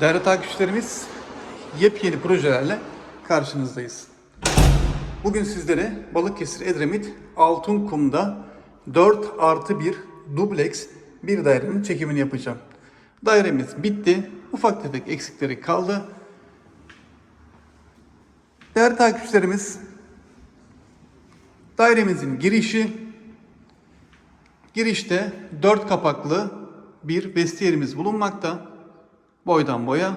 Değerli takipçilerimiz, yepyeni projelerle karşınızdayız. Bugün sizlere Balıkesir Edremit Altınkum'da 4 artı 1 dubleks bir dairenin çekimini yapacağım. Dairemiz bitti. Ufak tefek eksikleri kaldı. Değerli takipçilerimiz, dairemizin girişi Girişte dört kapaklı bir vestiyerimiz bulunmakta. Boydan boya.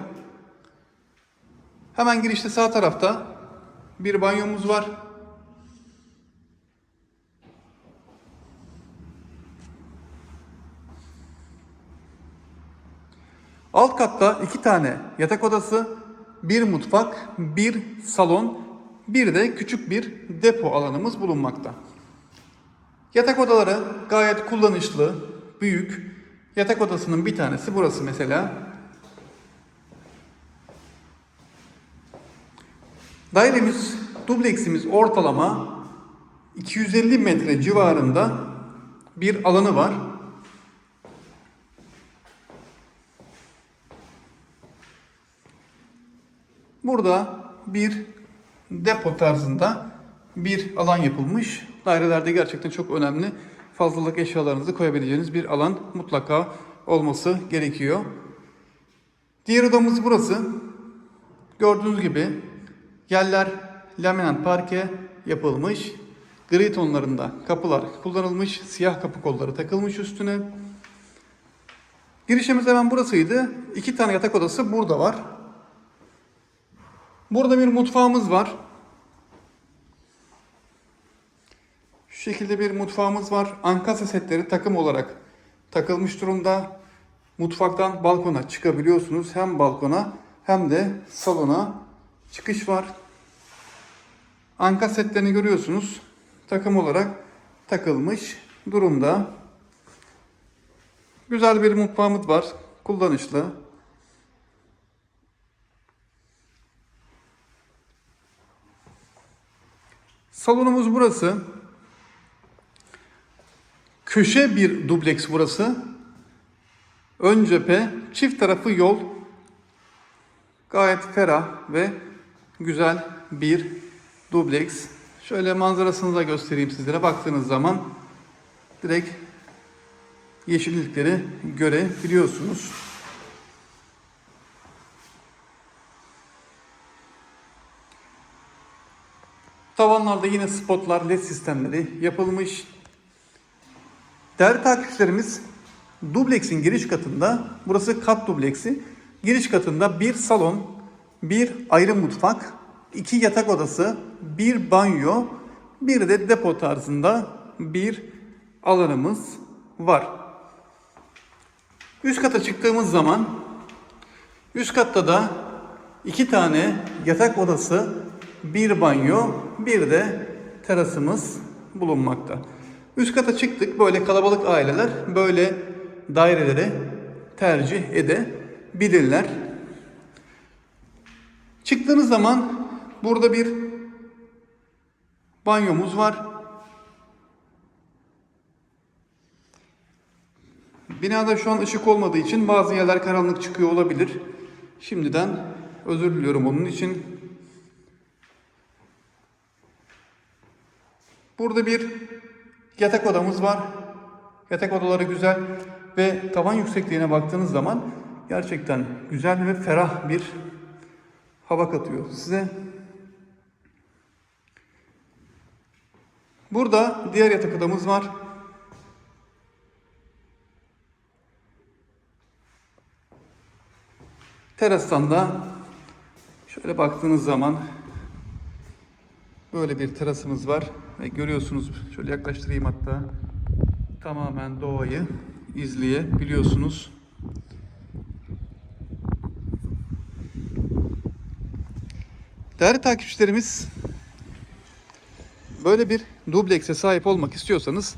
Hemen girişte sağ tarafta bir banyomuz var. Alt katta iki tane yatak odası, bir mutfak, bir salon, bir de küçük bir depo alanımız bulunmakta. Yatak odaları gayet kullanışlı, büyük. Yatak odasının bir tanesi burası mesela. Dairemiz, dubleksimiz ortalama 250 metre civarında bir alanı var. Burada bir depo tarzında bir alan yapılmış. Dairelerde gerçekten çok önemli. Fazlalık eşyalarınızı koyabileceğiniz bir alan mutlaka olması gerekiyor. Diğer odamız burası. Gördüğünüz gibi yerler laminat parke yapılmış. Gri tonlarında kapılar kullanılmış. Siyah kapı kolları takılmış üstüne. Girişimiz hemen burasıydı. İki tane yatak odası burada var. Burada bir mutfağımız var. Şu şekilde bir mutfağımız var. Ankasa setleri takım olarak takılmış durumda. Mutfaktan balkona çıkabiliyorsunuz. Hem balkona hem de salona çıkış var. Anka setlerini görüyorsunuz. Takım olarak takılmış durumda. Güzel bir mutfağımız var. Kullanışlı. Salonumuz burası. Köşe bir dubleks burası. Ön cephe, çift tarafı yol. Gayet ferah ve güzel bir dubleks. Şöyle manzarasını da göstereyim sizlere. Baktığınız zaman direkt yeşillikleri görebiliyorsunuz. Tavanlarda yine spotlar, led sistemleri yapılmış. Değerli takipçilerimiz, dubleksin giriş katında, burası kat dubleksi. Giriş katında bir salon, bir ayrı mutfak, iki yatak odası, bir banyo, bir de depo tarzında bir alanımız var. Üst kata çıktığımız zaman üst katta da iki tane yatak odası, bir banyo, bir de terasımız bulunmakta. Üst kata çıktık. Böyle kalabalık aileler böyle daireleri tercih edebilirler. Çıktığınız zaman burada bir banyomuz var. Binada şu an ışık olmadığı için bazı yerler karanlık çıkıyor olabilir. Şimdiden özür diliyorum onun için. Burada bir yatak odamız var. Yatak odaları güzel ve tavan yüksekliğine baktığınız zaman gerçekten güzel ve ferah bir hava katıyor size. Burada diğer yatak odamız var. Terastan da şöyle baktığınız zaman böyle bir terasımız var ve görüyorsunuz şöyle yaklaştırayım hatta tamamen doğayı izleyebiliyorsunuz. Değerli takipçilerimiz böyle bir dublekse sahip olmak istiyorsanız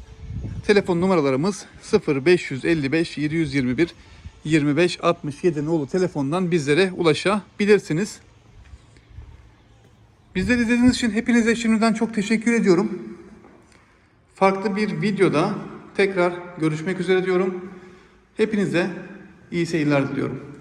telefon numaralarımız 0555 721 25 67 nolu telefondan bizlere ulaşabilirsiniz. Bizleri izlediğiniz için hepinize şimdiden çok teşekkür ediyorum. Farklı bir videoda tekrar görüşmek üzere diyorum. Hepinize iyi seyirler diliyorum.